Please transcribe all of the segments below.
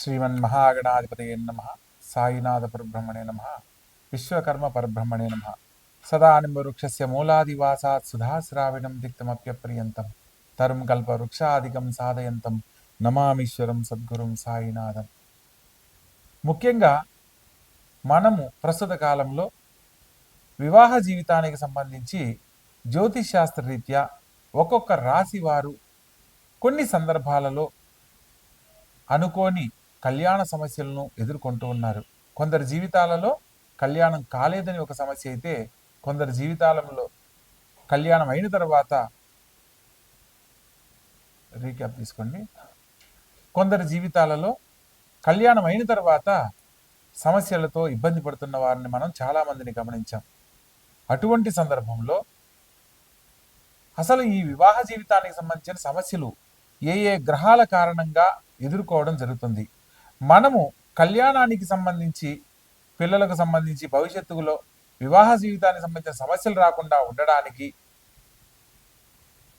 శ్రీమన్మహాగణాధిపతయే నమ. సాయినాథ పరబ్రహ్మణే నమ. విశ్వకర్మ పరబ్రహ్మణే నమ. సదానింబవృక్షస్య మూలాదివాసాత్ సుధాశ్రావిణం దిక్తమప్యప్రియంతం తరుం కల్పవృక్షాదికం సాధయంతం. నమామీశ్వరం సద్గురుం సాయినాథం. ముఖ్యంగా మనము ప్రస్తుత కాలంలో వివాహ జీవితానికి సంబంధించి జ్యోతిశాస్త్ర రీత్యా ఒక్కొక్క రాశి వారు కొన్ని సందర్భాలలో అనుకోని కళ్యాణ సమస్యలను ఎదుర్కొంటూ ఉన్నారు. కొందరి జీవితాలలో కళ్యాణం కాలేదని ఒక సమస్య అయితే కొందరి జీవితాలలో కళ్యాణం అయిన తర్వాత రీక్యాప్ తీసుకోండి. కొందరి జీవితాలలో కళ్యాణం అయిన తర్వాత సమస్యలతో ఇబ్బంది పడుతున్న వారిని మనం చాలామందిని గమనించాం. అటువంటి సందర్భంలో అసలు ఈ వివాహ జీవితానికి సంబంధించిన సమస్యలు ఏ ఏ గ్రహాల కారణంగా ఎదుర్కోవడం జరుగుతుంది? మనము కళ్యాణానికి సంబంధించి పిల్లలకు సంబంధించి భవిష్యత్తులో వివాహ జీవితానికి సంబంధించిన సమస్యలు రాకుండా ఉండడానికి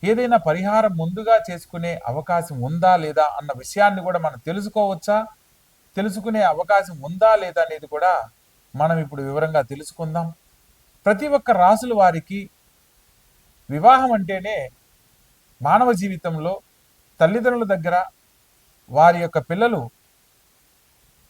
ఏదైనా పరిహారం ముందుగా చేసుకునే అవకాశం ఉందా లేదా అన్న విషయాన్ని కూడా మనం తెలుసుకోవచ్చా? తెలుసుకునే అవకాశం ఉందా లేదా అనేది కూడా మనం ఇప్పుడు వివరంగా తెలుసుకుందాం. ప్రతి ఒక్క రాసుల వారికి వివాహం అంటేనే మానవ జీవితంలో తల్లిదండ్రుల దగ్గర వారి యొక్క పిల్లలు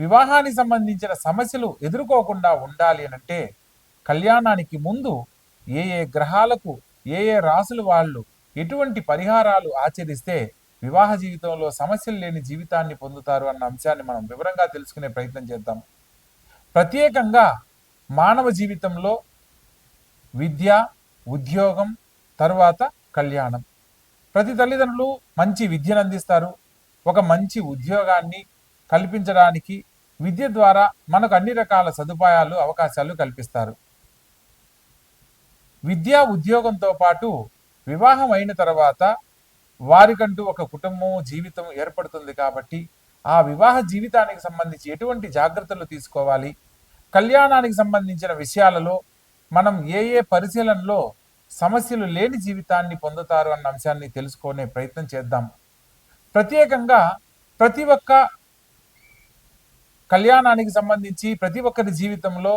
వివాహానికి సంబంధించిన సమస్యలు ఎదుర్కోకుండా ఉండాలి అనంటే కళ్యాణానికి ముందు ఏ ఏ గ్రహాలకు ఏ ఏ రాసులు వాళ్ళు ఎటువంటి పరిహారాలు ఆచరిస్తే వివాహ జీవితంలో సమస్యలు లేని జీవితాన్ని పొందుతారు అన్న అంశాన్ని మనం వివరంగా తెలుసుకునే ప్రయత్నం చేద్దాం. ప్రత్యేకంగా మానవ జీవితంలో విద్య ఉద్యోగం తరువాత కళ్యాణం. ప్రతి తల్లిదండ్రులు మంచి విద్యను అందిస్తారు. ఒక మంచి ఉద్యోగాన్ని కల్పించడానికి విద్య ద్వారా మనకు అన్ని రకాల సదుపాయాలు అవకాశాలు కల్పిస్తారు. విద్యా ఉద్యోగంతో పాటు వివాహం అయిన తర్వాత వారికంటూ ఒక కుటుంబం జీవితం ఏర్పడుతుంది కాబట్టి ఆ వివాహ జీవితానికి సంబంధించి ఎటువంటి జాగ్రత్తలు తీసుకోవాలి? కళ్యాణానికి సంబంధించిన విషయాలలో మనం ఏ ఏ పరిశీలనలో సమస్యలు లేని జీవితాన్ని పొందుతారు అన్న అంశాన్ని తెలుసుకునే ప్రయత్నం చేద్దాం. ప్రత్యేకంగా ప్రతి ఒక్క కళ్యాణానికి సంబంధించి ప్రతి ఒక్కరి జీవితంలో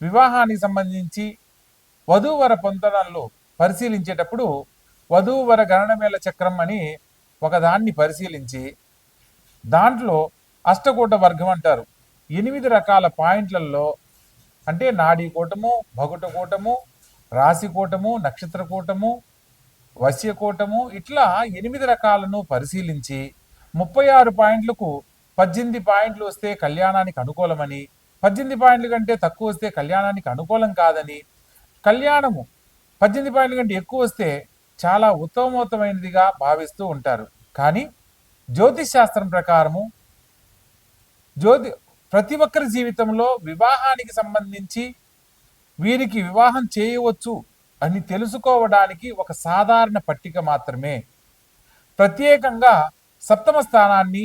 వివాహానికి సంబంధించి వధూవర పొందడంలో పరిశీలించేటప్పుడు వధూవర గణనమేళ చక్రం అని ఒకదాన్ని పరిశీలించి దాంట్లో అష్టకూట వర్గం అంటారు. ఎనిమిది రకాల పాయింట్లలో అంటే నాడీ కూటము భగుట కూటము రాశి కూటము నక్షత్ర కూటము వశ్య కూటము ఇట్లా ఎనిమిది రకాలను పరిశీలించి ముప్పై ఆరు పాయింట్లకు పద్దెనిమిది పాయింట్లు వస్తే కళ్యాణానికి అనుకూలమని పద్దెనిమిది పాయింట్ల కంటే తక్కువ వస్తే కళ్యాణానికి అనుకూలం కాదని కళ్యాణము పద్దెనిమిది పాయింట్ల కంటే ఎక్కువ వస్తే చాలా ఉత్తమోత్తమైనదిగా భావిస్తూ ఉంటారు. కానీ జ్యోతిష్ శాస్త్రం ప్రకారము జ్యోతి ప్రతి ఒక్కరి జీవితంలో వివాహానికి సంబంధించి వీరికి వివాహం చేయవచ్చు అని తెలుసుకోవడానికి ఒక సాధారణ పట్టిక మాత్రమే. ప్రత్యేకంగా సప్తమ స్థానాన్ని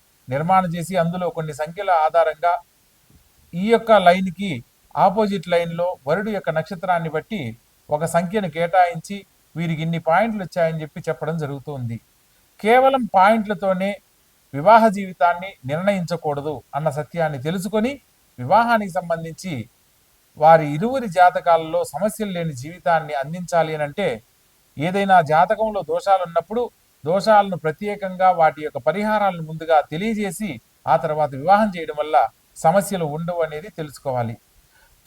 నిర్మాణం చేసి అందులో కొన్ని సంఖ్యల ఆధారంగా ఈ యొక్క లైన్కి ఆపోజిట్ లైన్లో వరుడు యొక్క నక్షత్రాన్ని బట్టి ఒక సంఖ్యను కేటాయించి వీరికి ఇన్ని పాయింట్లు వచ్చాయని చెప్పి చెప్పడం జరుగుతుంది. కేవలం పాయింట్లతోనే వివాహ జీవితాన్ని నిర్ణయించకూడదు అన్న సత్యాన్ని తెలుసుకొని వివాహానికి సంబంధించి వారి ఇరువురి జాతకాలలో సమస్యలు లేని జీవితాన్ని అందించాలి అని అంటే ఏదైనా జాతకంలో దోషాలు ఉన్నప్పుడు దోషాలను ప్రత్యేకంగా వాటి యొక్క పరిహారాలను ముందుగా తెలియజేసి ఆ తర్వాత వివాహం చేయడం వల్ల సమస్యలు ఉండవు అనేది తెలుసుకోవాలి.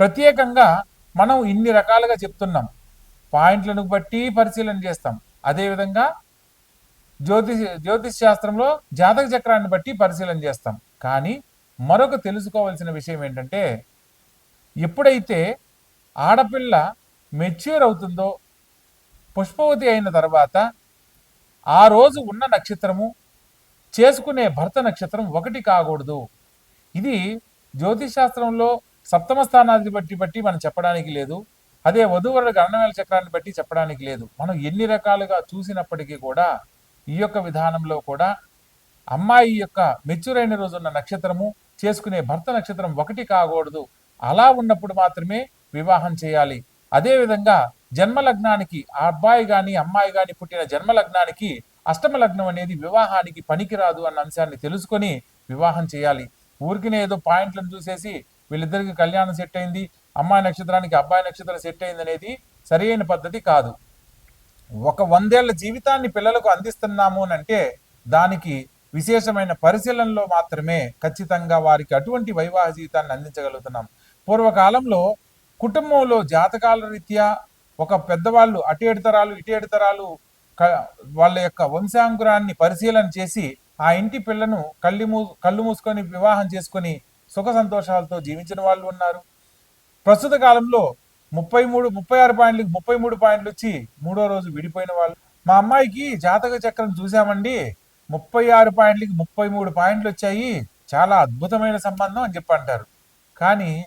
ప్రత్యేకంగా మనం ఇన్ని రకాలుగా చెప్తున్నాం. పాయింట్లను బట్టి పరిశీలన చేస్తాం. అదేవిధంగా జ్యోతిష్ జ్యోతిష్ శాస్త్రంలో జాతక చక్రాన్ని బట్టి పరిశీలన చేస్తాం. కానీ మరొక తెలుసుకోవాల్సిన విషయం ఏంటంటే ఎప్పుడైతే ఆడపిల్ల మెచ్యూర్ అవుతుందో పుష్పవతి అయిన తర్వాత ఆ రోజు ఉన్న నక్షత్రము చేసుకునే భర్త నక్షత్రం ఒకటి కాకూడదు. ఇది జ్యోతిషాస్త్రంలో సప్తమ స్థానాన్ని బట్టి బట్టి మనం చెప్పడానికి లేదు. అదే వధువరుడు గణనవేల చక్రాన్ని బట్టి చెప్పడానికి లేదు. మనం ఎన్ని రకాలుగా చూసినప్పటికీ కూడా ఈ యొక్క విధానంలో కూడా అమ్మాయి యొక్క మెచ్యూర్ అయిన నక్షత్రము చేసుకునే భర్త నక్షత్రం ఒకటి కాకూడదు. అలా ఉన్నప్పుడు మాత్రమే వివాహం చేయాలి. అదేవిధంగా జన్మలగ్నానికి జన్మ లగ్నానికి ఆ అబ్బాయి కానీ అమ్మాయి కానీ పుట్టిన జన్మ లగ్నానికి అష్టమ లగ్నం అనేది వివాహానికి పనికిరాదు అన్న అంశాన్ని తెలుసుకొని వివాహం చేయాలి. ఊరికినే ఏదో పాయింట్లను చూసేసి వీళ్ళిద్దరికి కళ్యాణం సెట్ అయింది అమ్మాయి నక్షత్రానికి అబ్బాయి నక్షత్రం సెట్ అయింది అనేది సరైన పద్ధతి కాదు. ఒక వందేళ్ళ జీవితాన్ని పిల్లలకు అందిస్తున్నాము అని అంటే దానికి విశేషమైన పరిశీలనలో మాత్రమే ఖచ్చితంగా వారికి అటువంటి వైవాహ జీవితాన్ని అందించగలుగుతున్నాం. పూర్వకాలంలో కుటుంబంలో జాతకాల రీత్యా ఒక పెద్దవాళ్ళు అటు ఏడు తరాలు ఇటు ఏడు తరాలు క- వాళ్ళ యొక్క వంశాంకురాన్ని పరిశీలన చేసి ఆ ఇంటి పిల్లను కళ్ళు మూ కళ్ళు మూసుకొని వివాహం చేసుకొని సుఖ సంతోషాలతో జీవించిన వాళ్ళు ఉన్నారు. ప్రస్తుత కాలంలో ముప్పై మూడు ముప్పై ఆరు పాయింట్లకు ముప్పై మూడు పాయింట్లు వచ్చి మూడో రోజు విడిపోయిన వాళ్ళు. మా అమ్మాయికి జాతక చక్రం చూసామండి. ముప్పై ఆరు పాయింట్లకి ముప్పై మూడు పాయింట్లు వచ్చాయి. చాలా అద్భుతమైన సంబంధం అని చెప్పి అంటారు. కానీ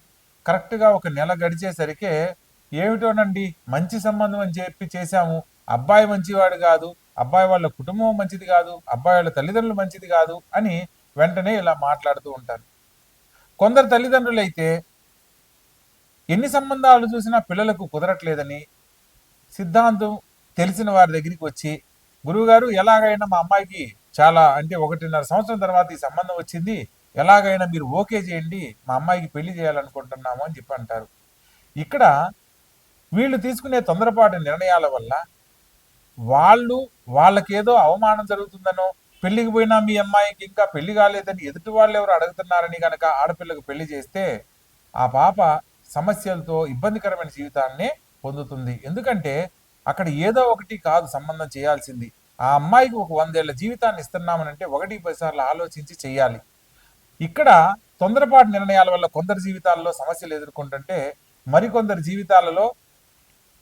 కరెక్ట్గా ఒక నెల గడిచేసరికి ఏమిటోనండి? మంచి సంబంధం అని చెప్పి చేశాము. అబ్బాయి మంచివాడు కాదు. అబ్బాయి వాళ్ళ కుటుంబం మంచిది కాదు. అబ్బాయి వాళ్ళ తల్లిదండ్రులు మంచిది కాదు అని వెంటనే ఇలా మాట్లాడుతూ ఉంటారు. కొందరు తల్లిదండ్రులు అయితే ఎన్ని సంబంధాలు చూసినా పిల్లలకు కుదరట్లేదని సిద్ధాంతం తెలిసిన వారి దగ్గరికి వచ్చి గురువుగారు ఎలాగైనా మా అమ్మాయికి చాలా అంటే ఒకటిన్నర సంవత్సరం తర్వాత ఈ సంబంధం వచ్చింది. ఎలాగైనా మీరు ఓకే చేయండి. మా అమ్మాయికి పెళ్ళి చేయాలనుకుంటున్నాము అని చెప్పి అంటారు. ఇక్కడ వీళ్ళు తీసుకునే తొందరపాటు నిర్ణయాల వల్ల వాళ్ళు వాళ్ళకేదో అవమానం జరుగుతుందనో పెళ్ళికి పోయినా మీ అమ్మాయికి ఇంకా పెళ్ళి కాలేదని ఎదుటి వాళ్ళు ఎవరు అడుగుతున్నారని కనుక ఆడపిల్లకు పెళ్ళి చేస్తే ఆ పాప సమస్యలతో ఇబ్బందికరమైన జీవితాన్ని పొందుతుంది. ఎందుకంటే అక్కడ ఏదో ఒకటి కాదు సంబంధం చేయాల్సింది. ఆ అమ్మాయికి ఒక వందేళ్ళ జీవితాన్ని ఇస్తున్నామనంటే ఒకటి పది సార్లు ఆలోచించి చేయాలి ఇక్కడ తొందరపాటు నిర్ణయాల వల్ల కొందరి జీవితాల్లో సమస్యలు ఎదుర్కొంటుంటే మరికొందరి జీవితాలలో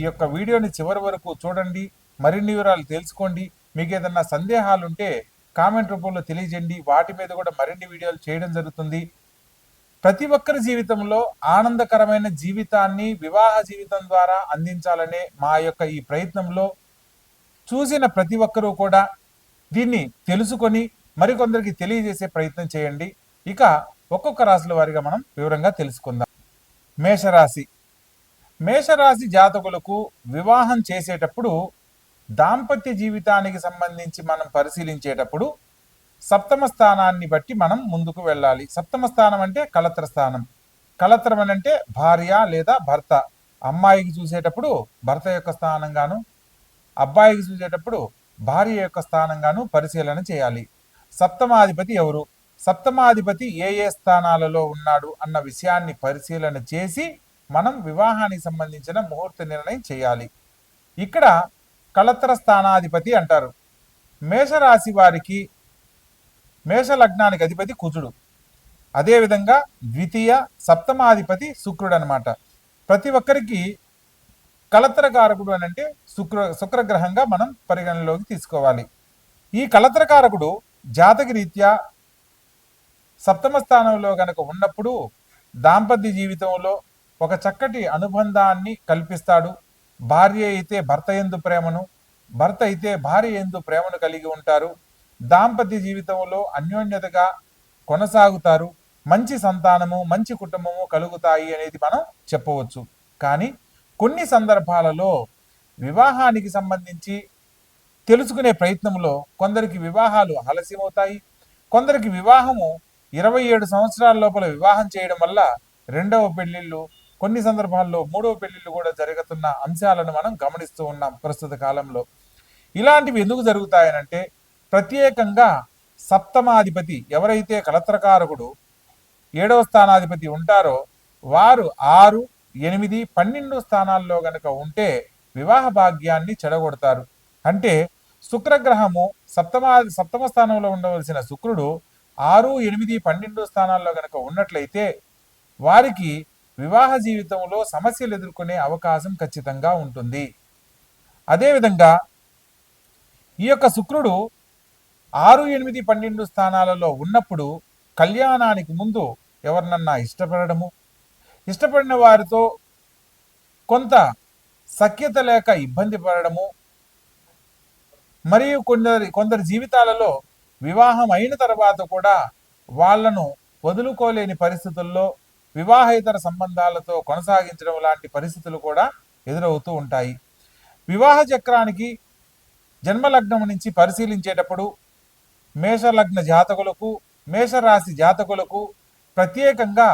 ఈ యొక్క వీడియోని చివరి వరకు చూడండి మరిన్ని వివరాలు తెలుసుకోండి. మీకు ఏదన్నా సందేహాలు ఉంటే కామెంట్ రూపంలో తెలియజేయండి. వాటి మీద కూడా మరిన్ని వీడియోలు చేయడం జరుగుతుంది. ప్రతి ఒక్కరి జీవితంలో ఆనందకరమైన జీవితాన్ని వివాహ జీవితం ద్వారా అందించాలనే మా యొక్క ఈ ప్రయత్నంలో చూసిన ప్రతి ఒక్కరూ కూడా దీన్ని తెలుసుకొని మరికొందరికి తెలియజేసే ప్రయత్నం చేయండి. ఇక ఒక్కొక్క రాశుల వారిగా మనం వివరంగా తెలుసుకుందాం. మేషరాశి. మేషరాశి జాతకులకు వివాహం చేసేటప్పుడు దాంపత్య జీవితానికి సంబంధించి మనం పరిశీలించేటప్పుడు సప్తమ స్థానాన్ని బట్టి మనం ముందుకు వెళ్ళాలి. సప్తమ స్థానం అంటే కలత్ర స్థానం. కలత్రం అని అంటే భార్య లేదా భర్త. అమ్మాయికి చూసేటప్పుడు భర్త యొక్క స్థానంగాను అబ్బాయికి చూసేటప్పుడు భార్య యొక్క స్థానంగాను పరిశీలన చేయాలి. సప్తమాధిపతి ఎవరు? సప్తమాధిపతి ఏ ఏ స్థానాలలో ఉన్నాడు అన్న విషయాన్ని పరిశీలన చేసి మనం వివాహానికి సంబంధించిన ముహూర్త నిర్ణయం చేయాలి. ఇక్కడ కళత్ర స్థానాధిపతి అంటారు. మేషరాశి వారికి మేష లగ్నానికి అధిపతి కుజుడు. అదేవిధంగా ద్వితీయ సప్తమాధిపతి శుక్రుడు అనమాట ప్రతి ఒక్కరికి కలత్రకారకుడు అని అంటే శుక్ర శుక్రగ్రహంగా మనం పరిగణనలోకి తీసుకోవాలి. ఈ కలత్రకారకుడు జాతక రీత్యా సప్తమ స్థానంలో కనుక ఉన్నప్పుడు దాంపత్య జీవితంలో ఒక చక్కటి అనుబంధాన్ని కల్పిస్తాడు. భార్య అయితే భర్త ఎందు ప్రేమను భర్త అయితే భార్య ఎందు ప్రేమను కలిగి ఉంటారు. దాంపత్య జీవితంలో అన్యోన్యతగా కొనసాగుతారు. మంచి సంతానము మంచి కుటుంబము కలుగుతాయి అనేది మనం చెప్పవచ్చు. కానీ కొన్ని సందర్భాలలో వివాహానికి సంబంధించి తెలుసుకునే ప్రయత్నంలో కొందరికి వివాహాలు ఆలస్యమవుతాయి. కొందరికి వివాహము ఇరవై ఏడు సంవత్సరాల లోపల వివాహం చేయడం వల్ల రెండవ పెళ్ళిళ్ళు కొన్ని సందర్భాల్లో మూడవ పెళ్ళిళ్ళు కూడా జరుగుతున్న అంశాలను మనం గమనిస్తూ ఉన్నాం ప్రస్తుత కాలంలో. ఇలాంటివి ఎందుకు జరుగుతాయనంటే ప్రత్యేకంగా సప్తమాధిపతి ఎవరైతే కలత్రకారకుడు ఏడవ స్థానాధిపతి ఉంటారో వారు ఆరు ఎనిమిది పన్నెండు స్థానాల్లో గనక ఉంటే వివాహ భాగ్యాన్ని చెడగొడతారు. అంటే శుక్రగ్రహము సప్తమ సప్తమ స్థానంలో ఉండవలసిన శుక్రుడు ఆరు ఎనిమిది పన్నెండు స్థానాల్లో గనక ఉన్నట్లయితే వారికి వివాహ జీవితంలో సమస్యలు ఎదుర్కొనే అవకాశం ఖచ్చితంగా ఉంటుంది. అదేవిధంగా ఈ యొక్క శుక్రుడు ఆరు ఎనిమిది పన్నెండు స్థానాలలో ఉన్నప్పుడు కళ్యాణానికి ముందు ఎవరినన్నా ఇష్టపడము ఇష్టపడిన వారితో కొంత సఖ్యత లేక ఇబ్బంది పడడము మరియు కొందరి కొందరి జీవితాలలో వివాహం అయిన తర్వాత కూడా వాళ్ళను వదులుకోలేని పరిస్థితుల్లో వివాహేతర సంబంధాలతో కొనసాగించడం లాంటి పరిస్థితులు కూడా ఎదురవుతూ ఉంటాయి. వివాహ చక్రానికి జన్మలగ్నం నుంచి పరిశీలించేటప్పుడు మేషలగ్న జాతకులకు మేషరాశి జాతకులకు ప్రత్యేకంగా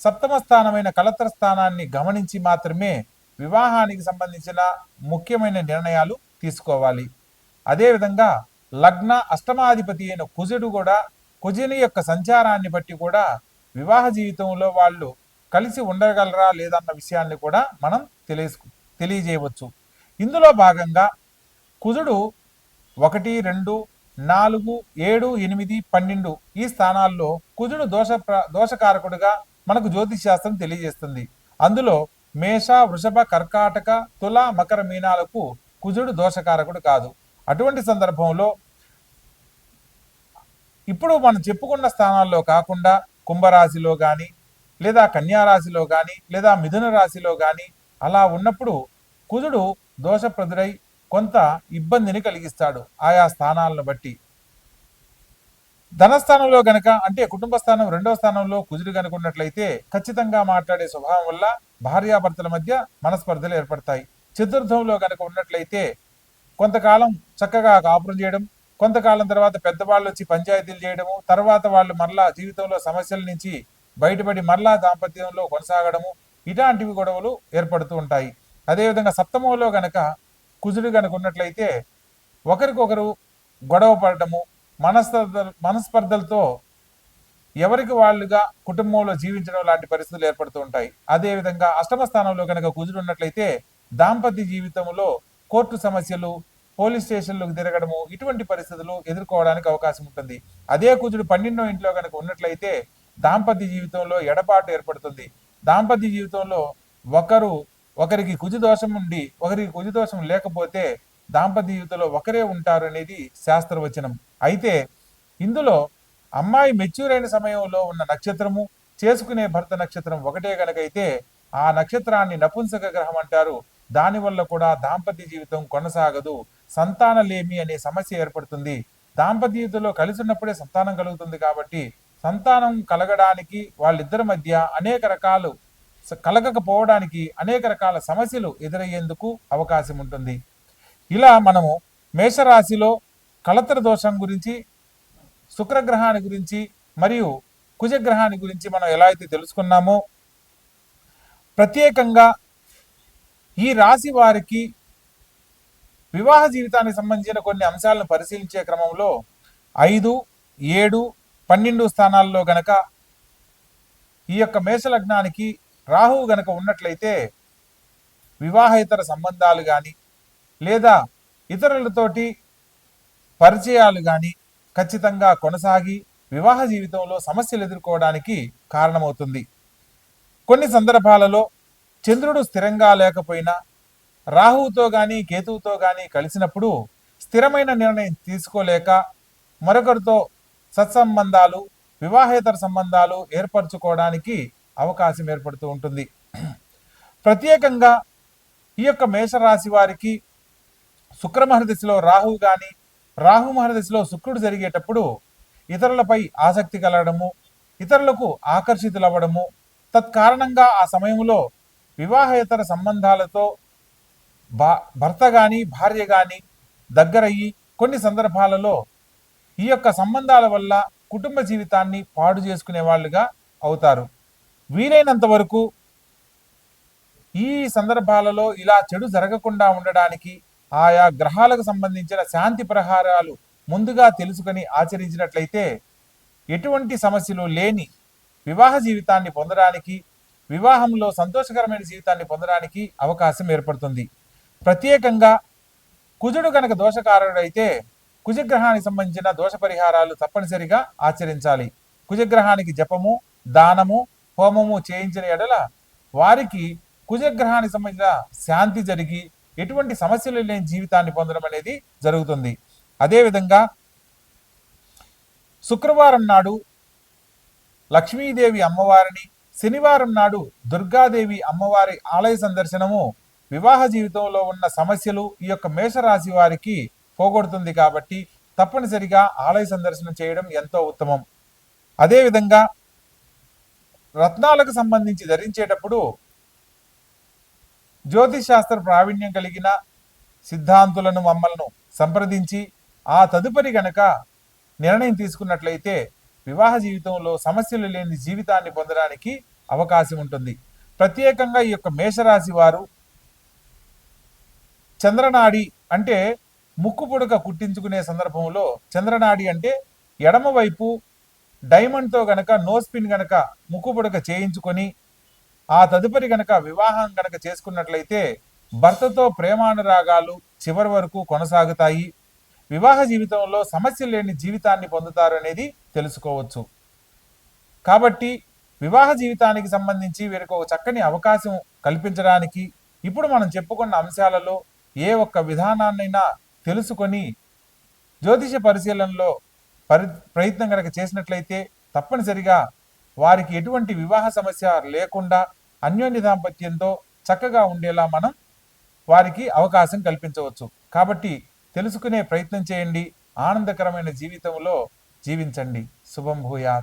సప్తమ స్థానమైన కలత్ర స్థానాన్ని గమనించి మాత్రమే వివాహానికి సంబంధించిన ముఖ్యమైన నిర్ణయాలు తీసుకోవాలి. అదేవిధంగా లగ్న అష్టమాధిపతి అయిన కుజుడు కూడా కుజుని యొక్క సంచారాన్ని బట్టి కూడా వివాహ జీవితంలో వాళ్ళు కలిసి ఉండగలరా లేదన్న విషయాన్ని కూడా మనం తెలియసు తెలియజేయవచ్చు. ఇందులో భాగంగా కుజుడు ఒకటి రెండు నాలుగు ఏడు ఎనిమిది పన్నెండు ఈ స్థానాల్లో కుజుడు దోష ప్ర- దోషకారకుడుగా మనకు జ్యోతిష్ శాస్త్రం తెలియజేస్తుంది. అందులో మేష వృషభ కర్కాటక తుల మకర మీనాలకు కుజుడు దోషకారకుడు కాదు. అటువంటి సందర్భంలో ఇప్పుడు మనం చెప్పుకున్న స్థానాల్లో కాకుండా కుంభరాశిలో కానీ లేదా కన్యా రాశిలో కానీ లేదా మిథున రాశిలో కానీ అలా ఉన్నప్పుడు కుజుడు దోషప్రదుడై కొంత ఇబ్బందిని కలిగిస్తాడు ఆయా స్థానాలను బట్టి. ధనస్థానంలో గనక అంటే కుటుంబ స్థానం రెండవ స్థానంలో కుజుడు గనుక ఉన్నట్లయితే ఖచ్చితంగా మాట్లాడే స్వభావం వల్ల భార్యాభర్తల మధ్య మనస్పర్ధలు ఏర్పడతాయి. చతుర్థంలో గనక ఉన్నట్లయితే కొంతకాలం చక్కగా కాపురం చేయడం కొంతకాలం తర్వాత పెద్దవాళ్ళు వచ్చి పంచాయతీలు చేయడము తర్వాత వాళ్ళు మరలా జీవితంలో సమస్యల నుంచి బయటపడి మరలా దాంపత్యంలో కొనసాగడము ఇలాంటివి గొడవలు ఏర్పడుతూ ఉంటాయి. అదేవిధంగా సప్తమంలో గనక కుజుడు గనక ఉన్నట్లయితే ఒకరికొకరు గొడవ పడటము మనస్పర్ధ మనస్పర్ధలతో ఎవరికి వాళ్ళుగా కుటుంబంలో జీవించడం లాంటి పరిస్థితులు ఏర్పడుతూ ఉంటాయి. అదేవిధంగా అష్టమ స్థానంలో కనుక కుజుడు ఉన్నట్లయితే దాంపత్య జీవితంలో కోర్టు సమస్యలు పోలీస్ స్టేషన్లోకి తిరగడము ఇటువంటి పరిస్థితులు ఎదుర్కోవడానికి అవకాశం ఉంటుంది. అదే కుజుడు పన్నెండో ఇంట్లో కనుక ఉన్నట్లయితే దాంపత్య జీవితంలో ఎడపాటు ఏర్పడుతుంది. దాంపత్య జీవితంలో ఒకరు ఒకరికి కుజు దోషం ఉండి ఒకరికి కుజు దోషం లేకపోతే దాంపత్య జీవితంలో ఒకరే ఉంటారు అనేది శాస్త్రవచనం. అయితే ఇందులో అమ్మాయి మెచ్యూర్ అయిన సమయంలో ఉన్న నక్షత్రము చేసుకునే భర్త నక్షత్రం ఒకటే కనుకైతే ఆ నక్షత్రాన్ని నపుంసక గ్రహం అంటారు. దానివల్ల కూడా దాంపత్య జీవితం కొనసాగదు. సంతానలేమి అనే సమస్య ఏర్పడుతుంది. దాంపత్య జీవితంలో కలిసి ఉన్నప్పుడే సంతానం కలుగుతుంది కాబట్టి సంతానం కలగడానికి వాళ్ళిద్దరి మధ్య అనేక రకాలు కలగకపోవడానికి అనేక రకాల సమస్యలు ఎదురయ్యేందుకు అవకాశం ఉంటుంది. ఇలా మనము మేషరాశిలో కలత్ర దోషం గురించి శుక్రగ్రహాన్ని గురించి మరియు కుజగ్రహాన్ని గురించి మనం ఎలా అయితే తెలుసుకున్నామో ప్రత్యేకంగా ఈ రాశి వారికి వివాహ జీవితానికి సంబంధించిన కొన్ని అంశాలను పరిశీలించే క్రమంలో ఐదు ఏడు పన్నెండు స్థానాల్లో గనక ఈ యొక్క మేషలగ్నానికి రాహువు గనక ఉన్నట్లయితే వివాహేతర సంబంధాలు కానీ లేదా ఇతరులతోటి పరిచయాలు కానీ ఖచ్చితంగా కొనసాగి వివాహ జీవితంలో సమస్యలు ఎదుర్కోవడానికి కారణమవుతుంది. కొన్ని సందర్భాలలో చంద్రుడు స్థిరంగా లేకపోయినా రాహువుతో కానీ కేతువుతో కానీ కలిసినప్పుడు స్థిరమైన నిర్ణయం తీసుకోలేక మరొకరితో సత్సంబంధాలు వివాహేతర సంబంధాలు ఏర్పరచుకోవడానికి అవకాశం ఏర్పడుతూ ఉంటుంది. ప్రత్యేకంగా ఈ యొక్క మేషరాశి వారికి శుక్రమహరదిశలో రాహువు కానీ రాహు మహర్దశలో శుక్రుడు జరిగేటప్పుడు ఇతరులపై ఆసక్తి కలగడము ఇతరులకు ఆకర్షితులవ్వడము తత్కారణంగా ఆ సమయంలో వివాహేతర సంబంధాలతో భా భర్త కానీ భార్య కానీ దగ్గరయ్యి కొన్ని సందర్భాలలో ఈ యొక్క సంబంధాల వల్ల కుటుంబ జీవితాన్ని పాడు చేసుకునే వాళ్ళుగా అవుతారు. వీలైనంత వరకు ఈ సందర్భాలలో ఇలా చెడు జరగకుండా ఉండడానికి ఆయా గ్రహాలకు సంబంధించిన శాంతి ప్రహారాలు ముందుగా తెలుసుకొని ఆచరించినట్లయితే ఎటువంటి సమస్యలు లేని వివాహ జీవితాన్ని పొందడానికి వివాహంలో సంతోషకరమైన జీవితాన్ని పొందడానికి అవకాశం ఏర్పడుతుంది. ప్రత్యేకంగా కుజుడు కనుక దోషకారుడైతే కుజగ్రహానికి సంబంధించిన దోష పరిహారాలు తప్పనిసరిగా ఆచరించాలి. కుజగ్రహానికి జపము దానము హోమము చేయించిన ఎడల వారికి కుజగ్రహానికి సంబంధించిన శాంతి జరిగి ఎటువంటి సమస్యలు లేని జీవితాన్ని పొందడం అనేది జరుగుతుంది. అదేవిధంగా శుక్రవారం నాడు లక్ష్మీదేవి అమ్మవారిని శనివారం నాడు దుర్గాదేవి అమ్మవారి ఆలయ సందర్శనము వివాహ జీవితంలో ఉన్న సమస్యలు ఈ యొక్క మేషరాశి వారికి పోగొడుతుంది కాబట్టి తప్పనిసరిగా ఆలయ సందర్శన చేయడం ఎంతో ఉత్తమం. అదేవిధంగా రత్నాలకు సంబంధించి ధరించేటప్పుడు జ్యోతిష్ శాస్త్ర ప్రావీణ్యం కలిగిన సిద్ధాంతులను మమ్మల్ని సంప్రదించి ఆ తదుపరి గనక నిర్ణయం తీసుకున్నట్లయితే వివాహ జీవితంలో సమస్యలు లేని జీవితాన్ని పొందడానికి అవకాశం ఉంటుంది. ప్రత్యేకంగా ఈ యొక్క మేషరాశి వారు చంద్రనాడి అంటే ముక్కు పుడక కుట్టించుకునే సందర్భంలో చంద్రనాడి అంటే ఎడమవైపు డైమండ్తో గనక నోస్ పిన్ గనక ముక్కు పుడక చేయించుకొని ఆ తదుపరి గనక వివాహం గనక చేసుకున్నట్లయితే భర్తతో ప్రేమానురాగాలు చివరి వరకు కొనసాగుతాయి. వివాహ జీవితంలో సమస్య లేని జీవితాన్ని పొందుతారు అనేది తెలుసుకోవచ్చు. కాబట్టి వివాహ జీవితానికి సంబంధించి వీరికి ఒక చక్కని అవకాశం కల్పించడానికి ఇప్పుడు మనం చెప్పుకున్న అంశాలలో ఏ ఒక్క విధానాన్నైనా తెలుసుకొని జ్యోతిష పరిశీలనలో పరి ప్రయత్నం కనుక చేసినట్లయితే తప్పనిసరిగా వారికి ఎటువంటి వివాహ సమస్య లేకుండా అన్యోన్య దాంపత్యంతో చక్కగా ఉండేలా మనం వారికి అవకాశం కల్పించవచ్చు. కాబట్టి తెలుసుకునే ప్రయత్నం చేయండి. ఆనందకరమైన జీవితంలో జీవించండి. శుభం భూయాత్.